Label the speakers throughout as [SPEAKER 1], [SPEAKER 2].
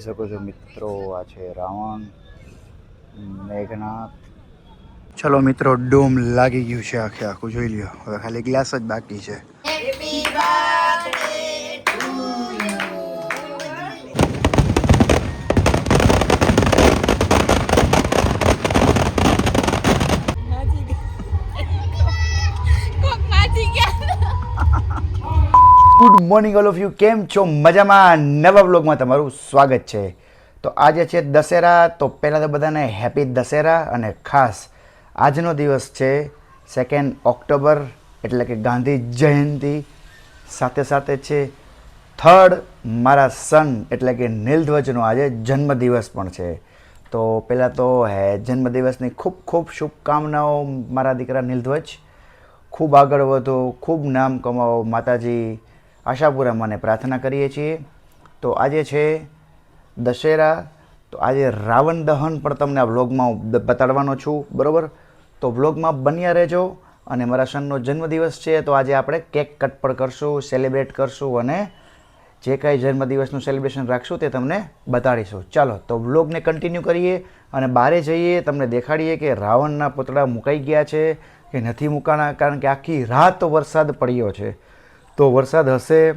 [SPEAKER 1] શકો છો મિત્રો, આ છે રાવણ, મેઘનાથ. ચલો મિત્રો, ડોમ લાગી ગયું છે આખે આખું, જોઈ લ્યો. હવે ખાલી ગ્લાસ જ બાકી છે. Good morning all of you. કેમ છો? મજામાં? નવા બ્લોગમાં તમારું સ્વાગત છે. તો આજે છે દશેરા, તો પહેલાં તો બધાને હેપી દશેરા અને ખાસ આજનો દિવસ છે સેકન્ડ ઓક્ટોબર, એટલે કે ગાંધી જયંતિ. સાથે સાથે છે થર્ડ મારા સન એટલે કે નીલધ્વજનો આજે જન્મદિવસ પણ છે. તો પહેલાં તો હે જન્મદિવસની ખૂબ ખૂબ શુભકામનાઓ મારા દીકરા નીલધ્વજ. ખૂબ આગળ વધો, ખૂબ નામ કમાવો, માતાજી. આશાપુરા મને પ્રાર્થના કરીએ છીએ. તો આજે છે દશેરા. તો આજે રાવણ દહન પણ તમને આ વ્લોગમાં બતાડવાનો છું. બરાબર? તો વ્લોગમાં બન્યા રહેજો અને મારા સનનો જન્મદિવસ છે તો આજે આપણે કેક કટ પણ કરશું, સેલિબ્રેટ કરશું અને જે કાંઈ જન્મદિવસનું સેલિબ્રેશન રાખશું તે તમને બતાડીશું. ચાલો, તો વ્લોગને કન્ટિન્યુ કરીએ અને બહારે જઈએ, તમને દેખાડીએ કે રાવણના પૂતળા મુકાઈ ગયા છે કે નથી મૂકાણા, કારણ કે આખી રાત વરસાદ પડ્યો છે. તો વરસાદ હશે,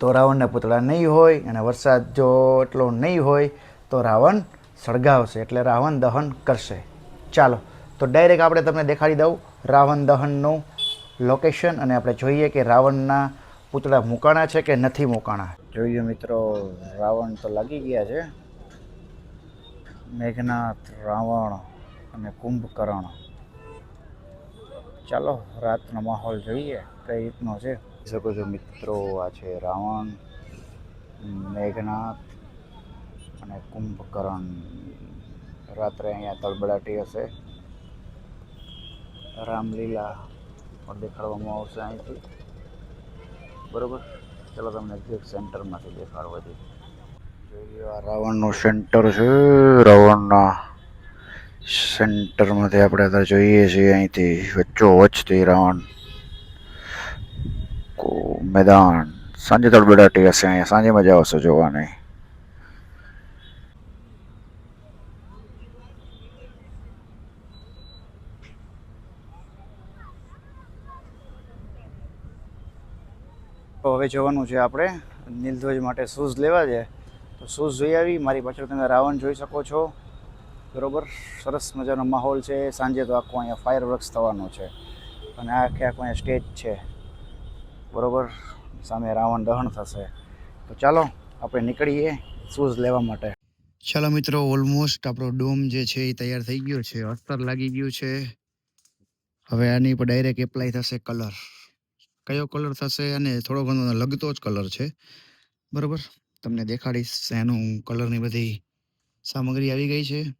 [SPEAKER 1] તો રાવણના પૂતળા નહીં હોય અને વરસાદ જો એટલો નહીં હોય, તો રાવણ સળગાવશે એટલે રાવણ દહન કરશે. ચાલો, તો ડાયરેક્ટ આપણે તમને દેખાડી દઉં રાવણ દહનનું લોકેશન અને આપણે જોઈએ કે રાવણના પૂતળા મૂકાણા છે કે નથી મૂકાણા. જોઈએ મિત્રો, રાવણ તો લાગી ગયા છે. મેઘનાથ, રાવણ અને કુંભકર્ણ. ચાલો, રાતનો માહોલ જોઈએ કઈ રીતનો છે. શકો છો મિત્રો, આ છે રાવણ, મેઘનાથ અને કુંભકર્ણ. રાત્રે અહીંયા તળબડાટી હશે. રામલીલા પણ દેખાડવામાં આવશે અહીંથી. બરોબર? ચાલો તમને એક્ઝેક્ટ સેન્ટરમાંથી દેખાડવાથી જોઈએ આ રાવણનું સેન્ટર છે. રાવણના સેન્ટરમાંથી આપણે અત્યારે જોઈએ છીએ અહીંથી. વચ્ચો વચ્ચથી રાવણ. મેદાન. સાંજે તડબડાટી હશે અહીંયા. સાંજે મજા આવશે જોવાની. તો હવે જવાનું છે આપણે. નીલધ્વજ માટે શૂઝ લેવા છે. તો શૂઝ જોઈ આવી. મારી પાછળ તમે રાવણ જોઈ શકો છો. બરોબર? સરસ મજાનો માહોલ છે. સાંજે તો આખું અહીંયા ફાયર વર્ક્સ થવાનું છે. અને આખે આખું અહીંયા સ્ટેજ છે. બરોબર? સામે રાવણ દહન થશે. તો ચાલો, આપણે નીકળીએ શૂઝ લેવા માટે. ચાલો મિત્રો ઓલમોસ્ટ આપણો ડોમ જે છે એ તૈયાર થઈ ગયો છે. અસ્તર લાગી ગયું છે. હવે આની પર ડાયરેક્ટ એપ્લાય થશે કલર કયો કલર થશે અને થોડો ઘણો લગતો જ કલર છે. બરાબર? તમને દેખાડીશ એનું કલરની બધી સામગ્રી આવી ગઈ છે.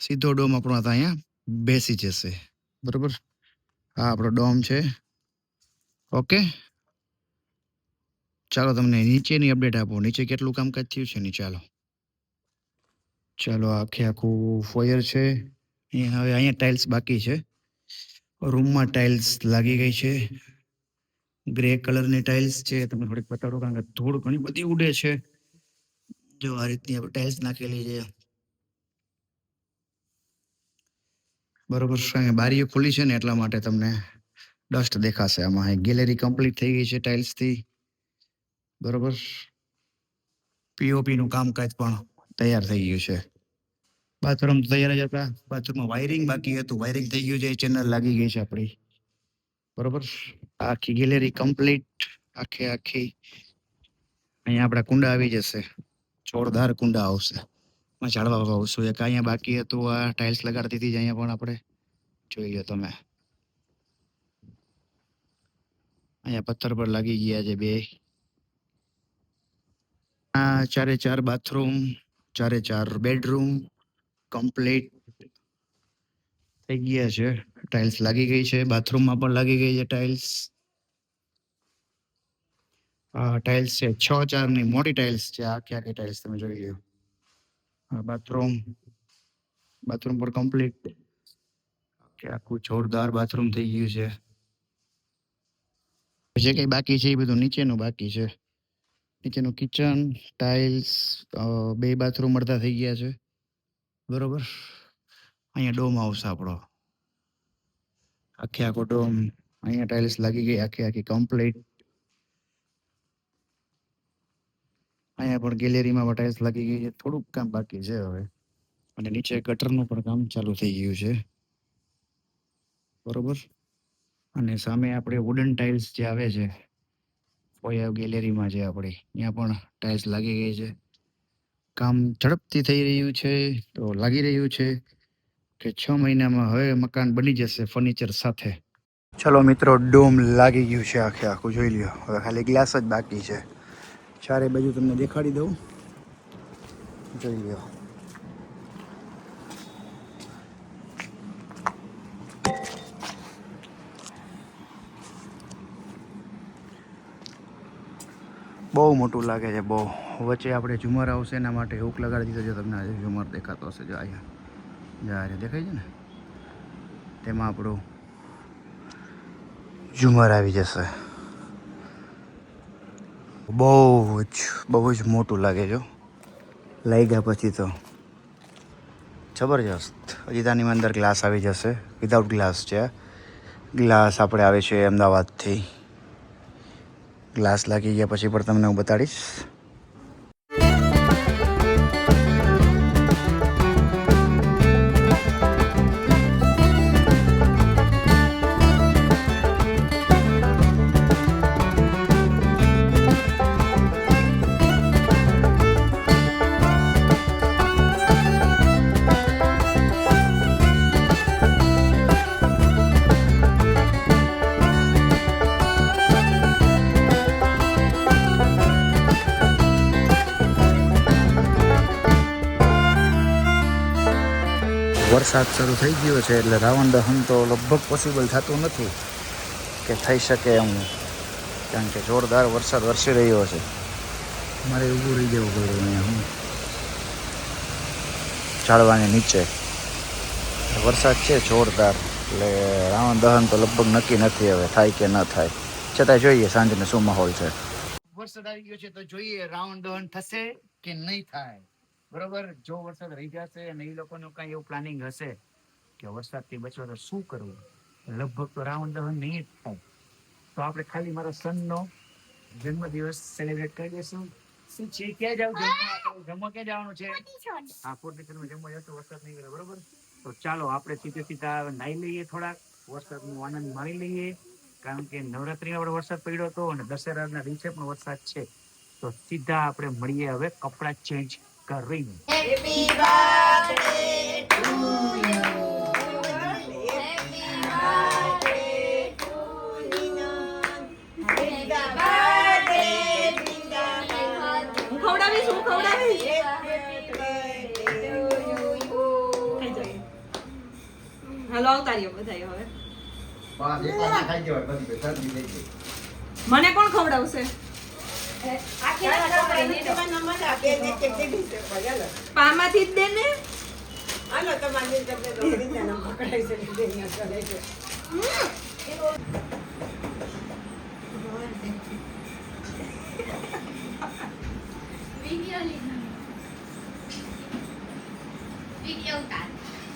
[SPEAKER 1] સીધો ડોમ આપણો અહીંયા બેસી જશે. બરોબર? આ આપણો ડોમ છે. ઓકે ચાલો તમને નીચેની અપડેટ આપો. નીચે કેટલું કામકાજ થયું છે? ની ચાલો ચાલો, આખે આખું ફોયર છે. અહીંયા હવે અહીંયા ટાઇલ્સ બાકી છે. રૂમમાં ટાઇલ્સ લાગી ગઈ છે. ગ્રે કલરની ટાઇલ્સ છે. તમને થોડીક બતાડો કારણ કે ધૂળ ઘણી બધી ઉડે છે. જો આ રીતની આપણે ટાઇલ્સ નાખેલી છે. બરોબર બારીઓ ખુલ્લી છે ને એટલા માટે તમને ડસ્ટ દેખાશે આમાં ગેલેરી કમ્પ્લીટ થઈ ગઈ છે ટાઇલ્સથી બરોબર પીઓપી નું કામકાજ પણ તૈયાર થઈ ગયું છે બાથરૂમ તૈયાર જ હતા બાથરૂમમાં વાયરિંગ બાકી હતું વાયરિંગ થઈ ગયું છે ચેનલ લાગી ગઈ છે આપણી બરોબર આખી ગેલેરી કમ્પ્લીટ આખે આખી અહીંયા આપણા કુંડા આવી જશે જોરદાર કુંડા આવશે માં ઝાડવા વાવવા આવશું એક અહીંયા બાકી હતું આ ટાઇલ્સ લગાડતી હતી જ અહીંયા પણ આપણે જોઈ લો તમે અહીંયા પથ્થર પર લાગી ગયા છે બે. આ ચારે ચાર બાથરૂમ, ચારે ચાર બેડરૂમ, કમ્પ્લીટ થઈ ગયા છે. ટાઇલ્સ લાગી ગઈ છે, બાથરૂમમાં પણ લાગી ગઈ છે ટાઇલ્સ. આ ટાઇલ્સ છે, છ ચારની મોટી ટાઇલ્સ છે. આખી આખી ટાઇલ્સ તમે જોઈ લો આ બાથરૂમ બાથરૂમ પર કમ્પ્લીટ. કે આખું જોરદાર બાથરૂમ થઈ ગયું છે. જે કઈ બાકી છે એ બધું નીચેનું બાકી છે. નીચેનું કિચન ટાઇલ્સ બે બાથરૂમ અડધા થઈ ગયા છે. બરોબર? અહીંયા ડોમ આવશે આપણો. આખે આખો ડોમ અહીંયા ટાઇલ્સ લાગી ગઈ, આખી આખી કમ્પ્લીટ અહીંયા પણ ગેલેરીમાં ટાઇલ્સ લાગી ગઈ છે. થોડુંક કામ બાકી છે હવે. અને નીચે ગટરનું પણ કામ ચાલુ થઈ ગયું છે. બરોબર? અને સામે આપણે વુડન ટાઇલ્સ જે આવે છે ઓયા ગેલેરીમાં છે આપણી, ત્યાં પણ ટાઇલ્સ લાગી ગઈ છે. કામ ઝડપથી થઈ રહ્યું છે, તો લાગી રહ્યું છે કે છ મહિનામાં હવે મકાન બની જશે ફર્નિચર સાથે. ચલો મિત્રો, ડોમ લાગી ગયું છે આખે આખું, જોઈ લ્યો. હવે ખાલી ગ્લાસ જ બાકી છે. ચારે બાજુ તમને દેખાડી દઉં. જોઈ લ્યો. બહુ મોટું લાગે છે, બહુ. વચ્ચે આપણે ઝુમર આવશે એના માટે હુક લગાડી દીધો છે તમને આજે ઝુમર દેખાતો હશે, જો અહીંયા. જ્યારે દેખાય છે ને? તેમાં આપણું ઝુમર આવી જશે. બહુ જ બહુ જ મોટું લાગે છે લઈ ગયા પછી તો. જબરજસ્ત. અજીતાની અંદર ગ્લાસ આવી જશે. વિધાઉટ ગ્લાસ છે. ગ્લાસ આપણે આવે છે અમદાવાદથી. ગ્લાસ લાગી ગયા પછી પણ તમને હું બતાડીશ. વરસાદ શરૂ થઈ ગયો છે એટલે રાવણ દહન તો લગભગ પોસિબલ થતું નથી કે થઈ શકે એમ, કારણ કે જોરદાર વરસાદ વરસી રહ્યો છે. મારે ઊભું રહી જવું પડ્યું હું. ઝાડવાની નીચે. વરસાદ છે જોરદાર, એટલે રાવણ દહન તો લગભગ નક્કી નથી હવે, થાય કે ન થાય. છતાં જોઈએ સાંજને શું માહોલ છે. વરસાદ આવી ગયો છે તો જોઈએ રાવણ દહન થશે કે નહીં થાય. બરોબર? જો વરસાદ રહી જશે અને એ લોકોનું કાંઈ એવું પ્લાનિંગ હશે કે વરસાદથી બચવા તો શું કરવું? લગભગ તો રાવણ દહન નહીં જ થાય. તો આપણે ખાલી મારા સનનો જન્મદિવસ સેલિબ્રેટ કરી દઈશું. શું છે? ક્યાં જાવ? જમવા? ક્યાં જવાનું છે? હા કોટેશ્વરમાં જમવા જતો વરસાદ નહીં કરે બરોબર? તો ચાલો આપણે સીધે સીધા નાહી લઈએ થોડાક. વરસાદનો આનંદ માણી લઈએ. કારણ કે નવરાત્રીમાં આપણે વરસાદ પડ્યો હતો અને દશેરાના દિવસે પણ વરસાદ છે. તો સીધા આપણે મળીએ હવે કપડાં ચેન્જ કરીને
[SPEAKER 2] હું ખવડાવીશ હું ખવડાવીશ? હલો જઈએ. બધાય હવે. મને કોણ ખવડાવશે? પામાંથી જ દે ને.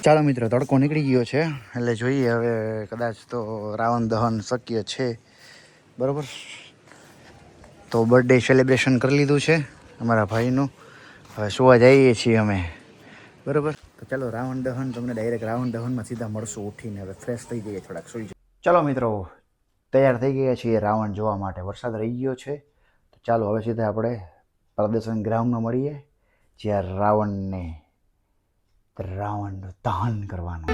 [SPEAKER 1] ચાલો મિત્રો તડકો નીકળી ગયો છે. એટલે જોઈએ હવે કદાચ તો રાવણ દહન શક્ય છે. બરોબર? તો બર્થડે સેલિબ્રેશન કરી લીધું છે અમારા ભાઈનું. હવે સુવા જઈએ છીએ અમે. બરોબર? તો ચાલો, રાવણ દહન, તમને ડાયરેક્ટ રાવણ દહનમાં સીધા મળશું ઉઠીને. હવે ફ્રેશ થઈ જઈએ, થોડાક સુઈ ચાલો મિત્રો, તૈયાર થઈ ગયા છીએ રાવણ જોવા માટે. વરસાદ રહી ગયો છે. તો ચાલો, હવે સીધા આપણે પ્રદર્શન ગ્રાઉન્ડમાં મળીએ, જ્યાં રાવણને રાવણનું દહન કરવાનું.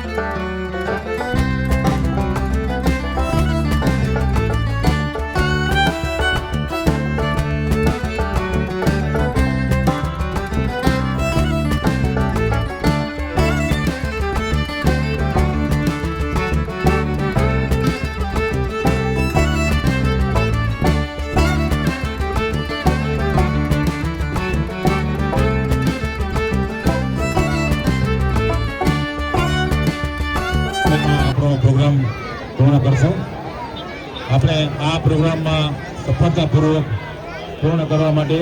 [SPEAKER 3] સફળતાપૂર્વક પૂર્ણ કરવા માટે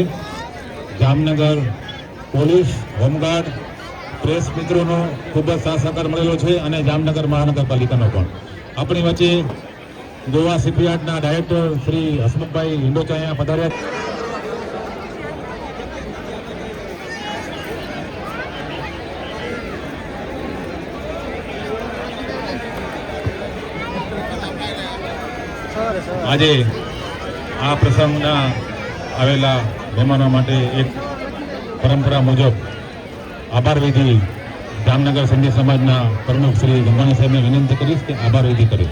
[SPEAKER 3] જામનગર પોલીસ, હોમગાર્ડ, પ્રેસ મિત્રોનો ખૂબ જ સાથ સહકાર મળેલો છે અને જામનગર મહાનગરપાલિકાનો પણ. આપણી વચ્ચે ગોવા શિપયાર્ડના ડાયરેક્ટર શ્રી હસમુખભાઈ હિંડોચા અહીંયા પધાર્યા. આજે આ પ્રસંગના આવેલા મહેમાનો માટે એક પરંપરા મુજબ આભાર વિધિ જામનગર સંધી સમાજના પ્રમુખ શ્રી ગંગાણી સાહેબને વિનંતી કરીશ કે આભાર વિધિ કરે.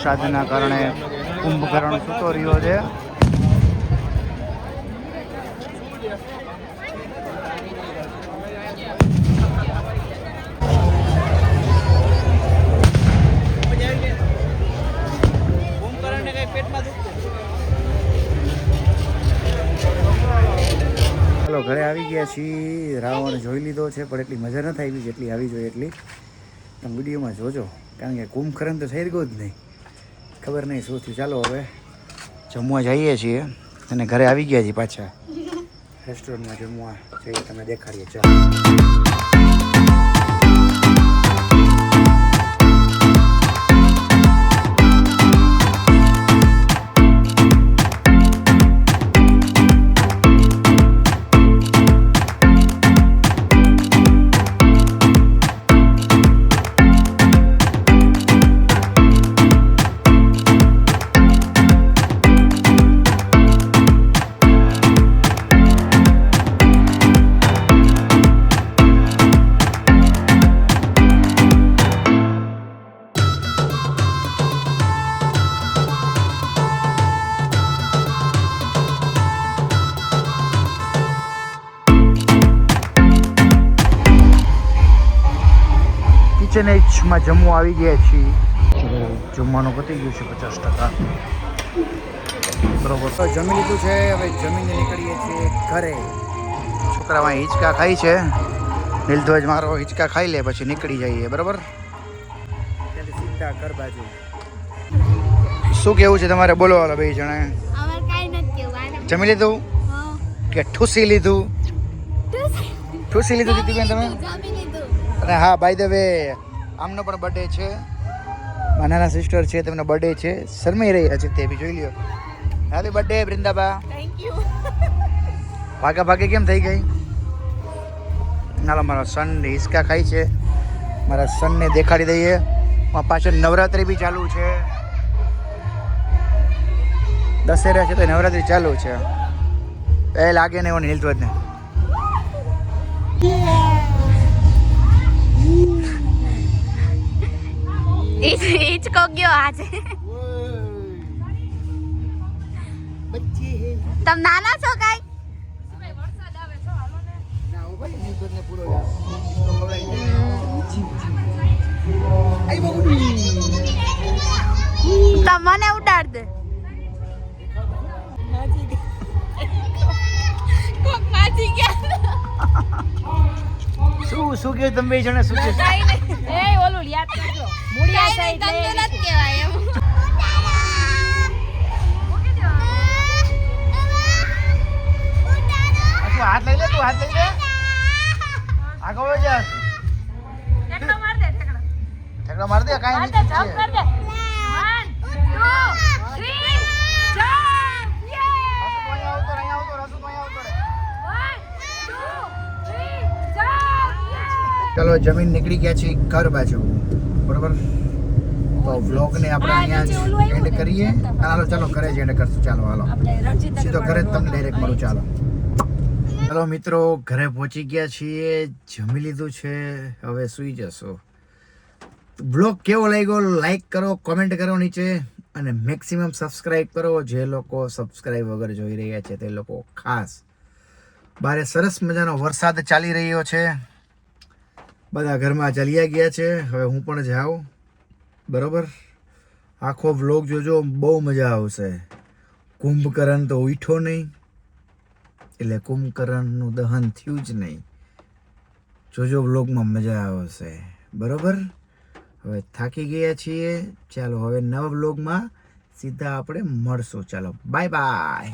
[SPEAKER 1] વરસાદના કારણે કુંભકરણ સૂતો રહ્યો છે. ચાલો, ઘરે આવી ગયા છીએ. રાવણ જોઈ લીધો છે, પણ એટલી મજા નથી આવી જેટલી આવી જોઈએ એટલી. તમે વિડીયોમાં જોજો, કારણ કે કુંભકરણ તો થઈ ગયો જ નહીં. ખબર નહીં શું થયું. ચાલો હવે જમવા જઈએ છીએ અને ઘરે આવી ગયા છીએ પાછા. રેસ્ટોરન્ટમાં જમવા જઈએ તમે દેખાડીએ. ચાલો. એચમાં જમવા આવી ગયા છીએ. જમવાનું પતી ગયું છે પચાસ ટકા. બરોબર. તો જમી લીધું છે હવે જમીને નીકળીએ છીએ ઘરે. છોકરામાં હિંચકા ખાઈ છે. નીલધ્વજ મારો હિંચકા ખાઈ લે પછી નીકળી જઈએ બરોબર? સીધા ઘર બાજુ. શું કેવું છે તમારે? બોલો વાલા બે જણા. જમી લીધું? કે ઠૂસી લીધું? ઠૂસી. લીધું દીદી તમે? અને હા બાય ધ વે આમનો પણ બર્થડે છે. મારા નાના સિસ્ટર છે તેમનો બર્થડે છે. શરમાઈ રહ્યા છે તે બી જોઈ લ્યો. Happy birthday Vrundaba.
[SPEAKER 4] Thank you
[SPEAKER 1] ભાગા ભાગે કેમ થઈ ગઈ? નાલો મારો સન હિસકા ખાય છે. મારા સનને દેખાડી દઈએ. પાછળ નવરાત્રી બી ચાલુ છે. દશેરા છે તો નવરાત્રી ચાલુ છે. એ લાગે ને એવો નીલધ્વજ
[SPEAKER 4] હિચકો ગયો આજે. તમે નાના છો કાંઈ? તમે મને ઉડાડ દે. કોક માજી ગયા.
[SPEAKER 1] શું શું કહ્યું તમે બે જણે શું કહ્યું
[SPEAKER 2] એ ઓલું યાદ કરજો. મૂળિયા સાઈડ
[SPEAKER 4] તંદુરસ્ત કહેવાય એમ.
[SPEAKER 1] હાથ લઈ લે તું હાથ લઈ લે. આગળ વળી જા.
[SPEAKER 2] ઠેકડો માર દે ઠેકડો.
[SPEAKER 1] ઠેકડા માર દે કાઈ નહીં
[SPEAKER 2] જમ્પ કર દે. 1 2 3 જમ્પ યે
[SPEAKER 1] આવતો, આવતો, આવતો રે.
[SPEAKER 2] 1 2 3 જમ્પ
[SPEAKER 1] ચાલો જમીન નીકળી ગયા છે ઘર બાજુ. બરોબર? તો વ્લોગને આપણે અહીંયા જ એન્ડ કરીએ. હાલો ચાલો ઘરે જ એન્ડ કરશું. ચાલો હાલો. સીધો ઘરે જ તમને ડાયરેક્ટ મળું ચાલો. ચાલો મિત્રો ઘરે પહોંચી ગયા છીએ. જમી લીધું છે. હવે સૂઈ જશો. બ્લોગ કેવો લાગ્યો? લાઈક કરો કોમેન્ટ કરો નીચે. અને મેક્સિમમ સબસ્ક્રાઈબ કરો. જે લોકો સબસ્ક્રાઈબ વગર જોઈ રહ્યા છે તે લોકો ખાસ. બારે સરસ મજાનો વરસાદ ચાલી રહ્યો છે. બધા ઘરમાં ચાલ્યા ગયા છે. હવે હું પણ જાઉં. બરોબર? આખો વ્લોગ જોજો, બહુ મજા આવશે. કુંભકરણ તો ઉઠો નહીં. એટલે કુંભકરણનું દહન થયું જ નહીં. જોજો વ્લોગમાં મજા આવશે. બરોબર? હવે થાકી ગયા છીએ. ચાલો હવે નવા વ્લોગમાં સીધા આપણે મળશું. ચાલો બાય બાય